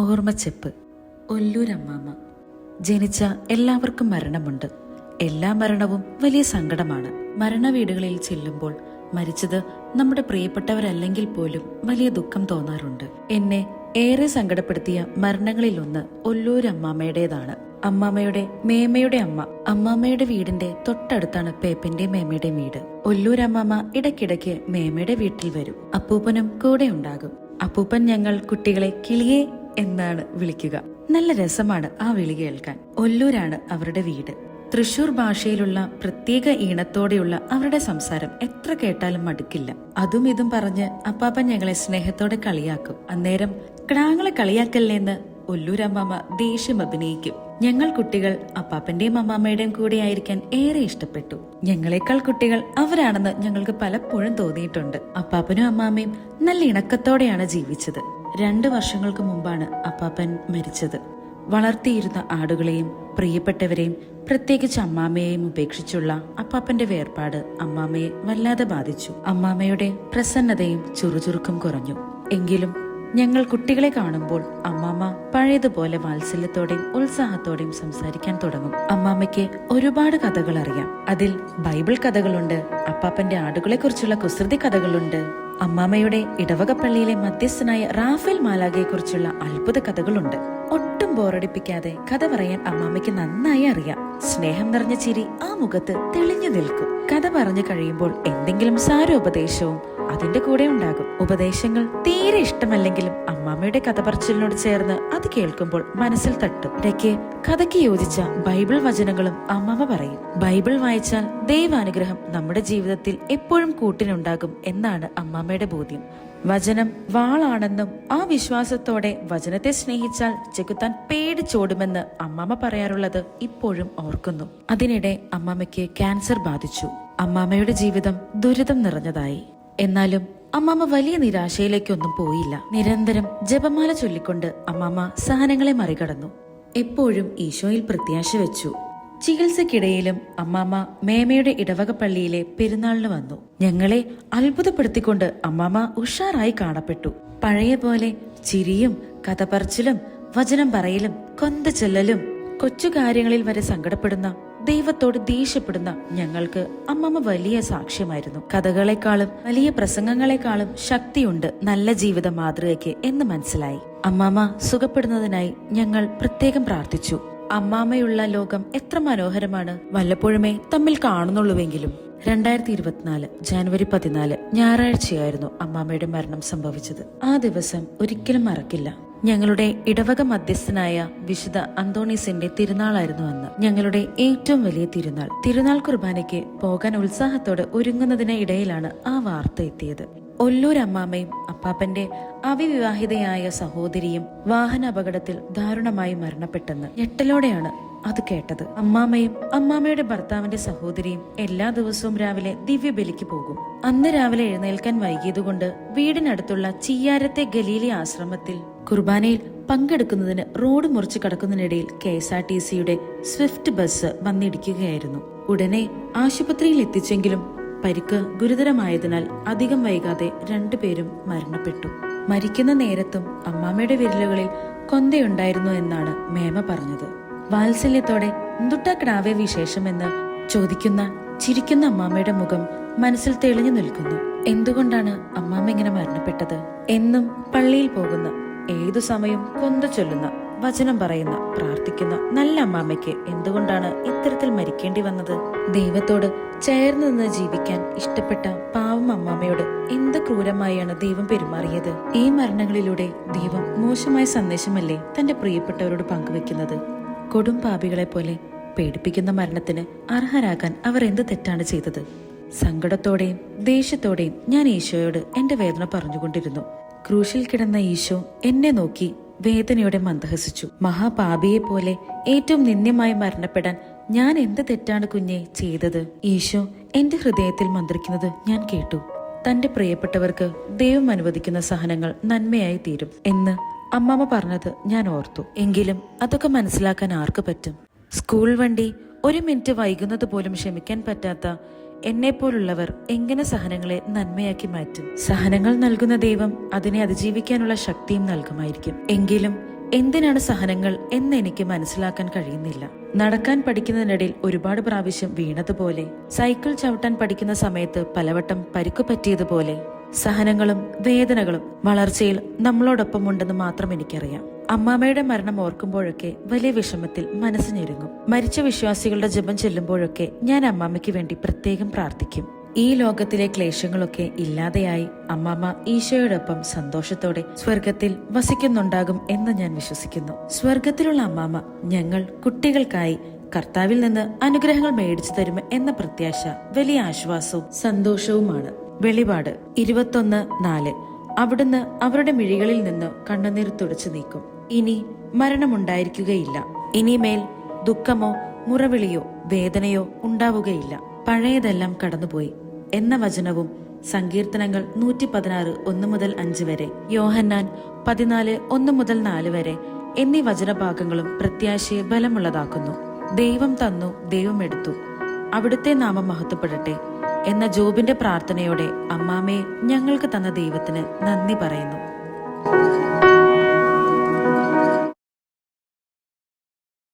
ഓർമ്മച്ചെപ്പ്. ഒല്ലൂരമ്മാമ്മ. ജനിച്ച എല്ലാവർക്കും മരണമുണ്ട്. എല്ലാ മരണവും വലിയ സങ്കടമാണ്. മരണവീടുകളിൽ ചെല്ലുമ്പോൾ മരിച്ചത് നമ്മുടെ പ്രിയപ്പെട്ടവരല്ലെങ്കിൽ പോലും വലിയ ദുഃഖം തോന്നാറുണ്ട്. എന്നെ ഏറെ സങ്കടപ്പെടുത്തിയ മരണങ്ങളിലൊന്ന് ഒല്ലൂരമ്മാമ്മയുടേതാണ്. അമ്മാമ്മയുടെ മേമയുടെ അമ്മ. അമ്മാമ്മയുടെ വീടിന്റെ തൊട്ടടുത്താണ് പേപ്പന്റെ മേമയുടെ വീട്. ഒല്ലൂരമ്മാമ്മ ഇടയ്ക്കിടയ്ക്ക് മേമയുടെ വീട്ടിൽ വരും. അപ്പൂപ്പനും കൂടെ ഉണ്ടാകും. അപ്പൂപ്പൻ ഞങ്ങൾ കുട്ടികളെ കിളിയെ എന്നാണ് വിളിക്കുക. നല്ല രസമാണ് ആ വിളി കേൾക്കാൻ. ഒല്ലൂരാണ് അവരുടെ വീട്. തൃശൂർ ഭാഷയിലുള്ള പ്രത്യേക ഈണത്തോടെയുള്ള അവരുടെ സംസാരം എത്ര കേട്ടാലും മടുക്കില്ല. അതും ഇതും പറഞ്ഞ് അപ്പാപ്പ ഞങ്ങളെ സ്നേഹത്തോടെ കളിയാക്കും. അന്നേരം കിടാങ്ങളെ കളിയാക്കല്ലേന്ന്? ഒല്ലൂരമ്മാമ ദേഷ്യം അഭിനയിക്കും. ഞങ്ങൾ കുട്ടികൾ അപ്പാപ്പന്റെയും അമ്മാമ്മയുടെയും കൂടെ ആയിരിക്കാൻ ഏറെ ഇഷ്ടപ്പെട്ടു. ഞങ്ങളെക്കാൾ കുട്ടികൾ അവരാണെന്ന് ഞങ്ങൾക്ക് പലപ്പോഴും തോന്നിയിട്ടുണ്ട്. അപ്പാപ്പനും അമ്മാമ്മയും നല്ല ഇണക്കത്തോടെയാണ് ജീവിച്ചത്. രണ്ടു വർഷങ്ങൾക്ക് മുമ്പാണ് അപ്പാപ്പൻ മരിച്ചത്. വളർത്തിയിരുന്ന ആടുകളെയും പ്രിയപ്പെട്ടവരെയും പ്രത്യേകിച്ച് അമ്മാമ്മയെയും ഉപേക്ഷിച്ചുള്ള അപ്പാപ്പന്റെ വേർപാട് അമ്മാമ്മയെ വല്ലാതെ ബാധിച്ചു. അമ്മാമ്മയുടെ പ്രസന്നതയും ചുറുചുറുക്കും കുറഞ്ഞു. എങ്കിലും ഞങ്ങൾ കുട്ടികളെ കാണുമ്പോൾ അമ്മാമ്മ പഴയതുപോലെ വാത്സല്യത്തോടെയും ഉത്സാഹത്തോടെയും സംസാരിക്കാൻ തുടങ്ങും. അമ്മാമ്മയ്ക്ക് ഒരുപാട് കഥകൾ അറിയാം. അതിൽ ബൈബിൾ കഥകളുണ്ട് അപ്പാപ്പന്റെ ആടുകളെ കുറിച്ചുള്ള കുസൃതി കഥകളുണ്ട് അമ്മാമ്മയുടെ ഇടവകപ്പള്ളിയിലെ മധ്യസ്ഥനായ റാഫേൽ മാലാഗയെ കുറിച്ചുള്ള അത്ഭുത കഥകളുണ്ട്. ഒട്ടും ബോറടിപ്പിക്കാതെ കഥ പറയാൻ അമ്മാമ്മയ്ക്ക് നന്നായി അറിയാം. സ്നേഹം നിറഞ്ഞ ചിരി ആ മുഖത്ത് തെളിഞ്ഞു നിൽക്കും. കഥ പറഞ്ഞു കഴിയുമ്പോൾ എന്തെങ്കിലും സാരോപദേശവും അതിന്റെ കൂടെ ഉണ്ടാകും. ഉപദേശങ്ങൾ തീരെ ഇഷ്ടമല്ലെങ്കിലും അമ്മാമ്മയുടെ കഥ പറച്ചിലിനോട് ചേർന്ന് അത് കേൾക്കുമ്പോൾ മനസ്സിൽ തട്ടും. ഇടയ്ക്ക് കഥയ്ക്ക് യോജിച്ച ബൈബിൾ വചനങ്ങളും അമ്മാമ്മ പറയും. ബൈബിൾ വായിച്ചാൽ ദൈവാനുഗ്രഹം നമ്മുടെ ജീവിതത്തിൽ എപ്പോഴും കൂട്ടിനുണ്ടാകും എന്നാണ് അമ്മാമ്മയുടെ ബോധ്യം. വചനം വാളാണെന്നും ആ വിശ്വാസത്തോടെ വചനത്തെ സ്നേഹിച്ചാൽ ചെകുത്താൻ പേടിച്ചോടുമെന്ന് അമ്മാമ്മ പറയാറുള്ളത് ഇപ്പോഴും ഓർക്കുന്നു. അതിനിടെ അമ്മാമ്മയ്ക്ക് ക്യാൻസർ ബാധിച്ചു. അമ്മാമ്മയുടെ ജീവിതം ദുരിതം നിറഞ്ഞതായി. എന്നാലും അമ്മാമ്മ വലിയ നിരാശയിലേക്കൊന്നും പോയില്ല. നിരന്തരം ജപമാല ചൊല്ലിക്കൊണ്ട് അമ്മാമ്മ സഹനങ്ങളെ മറികടന്നു. എപ്പോഴും ഈശോയിൽ പ്രത്യാശ വെച്ചു. ചികിത്സക്കിടയിലും അമ്മാമ്മ മേമയുടെ ഇടവക പള്ളിയിലെ പെരുന്നാളിന് വന്നു. ഞങ്ങളെ അത്ഭുതപ്പെടുത്തിക്കൊണ്ട് അമ്മാമ്മ ഉഷാറായി കാണപ്പെട്ടു. പഴയ പോലെ ചിരിയും കഥ പറച്ചിലും വചനം പറയലും കൊന്ത ചെല്ലലും കൊച്ചു കാര്യങ്ങളിൽ വരെ സങ്കടപ്പെടുന്ന ദൈവത്തോട് ദേഷ്യപ്പെടുന്ന ഞങ്ങൾക്ക് അമ്മമ്മ വലിയ സാക്ഷ്യമായിരുന്നു. കഥകളെക്കാളും വലിയ പ്രസംഗങ്ങളെക്കാളും ശക്തിയുണ്ട് നല്ല ജീവിത മാതൃകയ്ക്ക് എന്ന് മനസ്സിലായി. അമ്മാമ്മ സുഖപ്പെടുന്നതിനായി ഞങ്ങൾ പ്രത്യേകം പ്രാർത്ഥിച്ചു. അമ്മാമ്മയുള്ള ലോകം എത്ര മനോഹരമാണ് വല്ലപ്പോഴുമേ തമ്മിൽ കാണുന്നുള്ളൂവെങ്കിലും. രണ്ടായിരത്തി ഇരുപത്തിനാല് ജനുവരി പതിനാല് ഞായറാഴ്ചയായിരുന്നു അമ്മാമ്മയുടെ മരണം സംഭവിച്ചത്. ആ ദിവസം ഒരിക്കലും മറക്കില്ല. ഞങ്ങളുടെ ഇടവക മധ്യസ്ഥനായ വിശുദ്ധ അന്തോണീസിന്റെ തിരുനാളായിരുന്നു അന്ന്. ഞങ്ങളുടെ ഏറ്റവും വലിയ തിരുനാൾ. തിരുനാൾ കുർബാനയ്ക്ക് പോകാൻ ഉത്സാഹത്തോടെ ഒരുങ്ങുന്നതിന് ഇടയിലാണ് ആ വാർത്ത എത്തിയത്. ഒല്ലൂർ അമ്മാമ്മയും അപ്പാപ്പന്റെ അവിവിവാഹിതയായ സഹോദരിയും വാഹന അപകടത്തിൽ ദാരുണമായി മരണപ്പെട്ടെന്ന് ഞെട്ടലോടെയാണ് അത് കേട്ടത്. അമ്മാമ്മയും അമ്മാമ്മയുടെ ഭർത്താവിന്റെ സഹോദരിയും എല്ലാ ദിവസവും രാവിലെ ദിവ്യബലിക്ക് പോകും. അന്ന് രാവിലെ എഴുന്നേൽക്കാൻ വൈകിയതുകൊണ്ട് വീടിനടുത്തുള്ള ചീയാരത്തെ ഗലീലി ആശ്രമത്തിൽ കുർബാനയിൽ പങ്കെടുക്കുന്നതിന് റോഡ് മുറിച്ച് കടക്കുന്നതിനിടയിൽ കെ എസ് ആർ ടി സിയുടെ സ്വിഫ്റ്റ് ബസ് വന്നിടിക്കുകയായിരുന്നു. ഉടനെ ആശുപത്രിയിൽ എത്തിച്ചെങ്കിലും പരിക്ക് ഗുരുതരമായതിനാൽ അധികം വൈകാതെ രണ്ടുപേരും മരണപ്പെട്ടു. മരിക്കുന്ന നേരത്തും അമ്മാമ്മയുടെ വിരലുകളിൽ കൊന്തയുണ്ടായിരുന്നു എന്നാണ് മേമ പറഞ്ഞത്. വാത്സല്യത്തോടെ എന്തുട്ട എന്തുട്ടാക്കിടാവേ വിശേഷമെന്ന് ചോദിക്കുന്ന ചിരിക്കുന്ന അമ്മാമ്മയുടെ മുഖം മനസ്സിൽ തെളിഞ്ഞു നിൽക്കുന്നു. എന്തുകൊണ്ടാണ് അമ്മാമ്മ ഇങ്ങനെ മരണപ്പെട്ടത്? എന്നും പള്ളിയിൽ പോകുന്ന ഏതു സമയം കൊന്ത ചൊല്ലുന്ന വചനം പറയുന്ന പ്രാർത്ഥിക്കുന്ന നല്ല അമ്മാമ്മയ്ക്ക് എന്തുകൊണ്ടാണ് ഇത്തരത്തിൽ മരിക്കേണ്ടി വന്നത്? ദൈവത്തോട് ചേർന്ന് നിന്ന് ജീവിക്കാൻ ഇഷ്ടപ്പെട്ട പാവം അമ്മാമ്മയോട് എന്ത് ക്രൂരമായാണ് ദൈവം പെരുമാറിയത്? ഈ മരണങ്ങളിലൂടെ ദൈവം മോശമായ സന്ദേശമല്ലേ തന്റെ പ്രിയപ്പെട്ടവരോട് പങ്കുവെക്കുന്നത്? കൊടും പാപികളെ പോലെ പേടിപ്പിക്കുന്ന മരണത്തിന് അർഹരാകാൻ അവർ എന്ത് തെറ്റാണ് ചെയ്തത്? സങ്കടത്തോടെയും ദേഷ്യത്തോടെയും ഞാൻ ഈശോയോട് എന്റെ വേദന പറഞ്ഞുകൊണ്ടിരുന്നു. ക്രൂശിൽ കിടന്ന ഈശോ എന്നെ നോക്കി വേദനയോടെ മന്ദഹസിച്ചു. മഹാപാപിയെ പോലെ ഏറ്റവും നിന്ദ്യമായി മരണപ്പെടാൻ ഞാൻ എന്ത് തെറ്റാണ് കുഞ്ഞെ ചെയ്തത്? ഈശോ എന്റെ ഹൃദയത്തിൽ മന്ത്രിക്കുന്നത് ഞാൻ കേട്ടു. തന്റെ പ്രിയപ്പെട്ടവർക്ക് ദൈവം അനുവദിക്കുന്ന സഹനങ്ങൾ നന്മയായി തീരും എന്ന് അമ്മമ്മ പറഞ്ഞത് ഞാൻ ഓർത്തു. എങ്കിലും അതൊക്കെ മനസ്സിലാക്കാൻ ആർക്ക് പറ്റും? സ്കൂൾ വണ്ടി ഒരു മിനിറ്റ് വൈകുന്നത് പോലും ക്ഷമിക്കാൻ പറ്റാത്ത എന്നെപ്പോലുള്ളവർ എങ്ങനെ സഹനങ്ങളെ നന്മയാക്കി മാറ്റും? സഹനങ്ങൾ നൽകുന്ന ദൈവം അതിനെ അതിജീവിക്കാനുള്ള ശക്തിയും നൽകുമായിരിക്കും. എങ്കിലും എന്തിനാണ് സഹനങ്ങൾ എന്ന് എനിക്ക് മനസ്സിലാക്കാൻ കഴിയുന്നില്ല. നടക്കാൻ പഠിക്കുന്നതിനിടയിൽ ഒരുപാട് പ്രാവശ്യം വീണതുപോലെ സൈക്കിൾ ചവിട്ടാൻ പഠിക്കുന്ന സമയത്ത് പലവട്ടം പരിക്കു പറ്റിയതുപോലെ സഹനങ്ങളും വേദനകളും വളർച്ചയിൽ നമ്മളോടൊപ്പം ഉണ്ടെന്ന് മാത്രം എനിക്കറിയാം. അമ്മാമ്മയുടെ മരണം ഓർക്കുമ്പോഴൊക്കെ വലിയ വിഷമത്തിൽ മനസ്സ് ഞെരുങ്ങും. മരിച്ച വിശ്വാസികളുടെ ജപം ചെല്ലുമ്പോഴൊക്കെ ഞാൻ അമ്മാമ്മയ്ക്ക് വേണ്ടി പ്രത്യേകം പ്രാർത്ഥിക്കും. ഈ ലോകത്തിലെ ക്ലേശങ്ങളൊക്കെ ഇല്ലാതെയായി അമ്മാമ്മ ഈശോയോടൊപ്പം സന്തോഷത്തോടെ സ്വർഗത്തിൽ വസിക്കുന്നുണ്ടാകും എന്ന് ഞാൻ വിശ്വസിക്കുന്നു. സ്വർഗത്തിലുള്ള അമ്മാമ്മ ഞങ്ങൾ കുട്ടികൾക്കായി കർത്താവിൽ നിന്ന് അനുഗ്രഹങ്ങൾ മേടിച്ചു തരും എന്ന പ്രത്യാശ വലിയ ആശ്വാസവും സന്തോഷവുമാണ്. വെളിപാട് ഇരുപത്തൊന്ന് നാല്. അവിടുന്ന് അവരുടെ മിഴികളിൽ നിന്ന് കണ്ണുനീർ തുടച്ചു നീക്കും. ഇനി മരണമുണ്ടായിരിക്കുകയില്ല. ഇനിമേൽ ദുഃഖമോ മുറവിളിയോ വേദനയോ ഉണ്ടാവുകയില്ല. പഴയതെല്ലാം കടന്നുപോയി. എന്ന വചനവും സങ്കീർത്തനങ്ങൾ നൂറ്റി പതിനാറ് ഒന്ന് മുതൽ അഞ്ച് വരെ യോഹന്നാൻ പതിനാല് ഒന്ന് മുതൽ നാല് വരെ എന്നീ വചനഭാഗങ്ങളും പ്രത്യാശയെ ബലമുള്ളതാക്കുന്നു. ദൈവം തന്നു ദൈവം എടുത്തു. അവിടുത്തെ നാമം മഹത്വപ്പെടട്ടെ. എന്ന ജോബിന്റെ പ്രാർത്ഥനയോടെ അമ്മാമയെ ഞങ്ങൾക്ക് തന്ന ദൈവത്തിന് നന്ദി പറയുന്നു.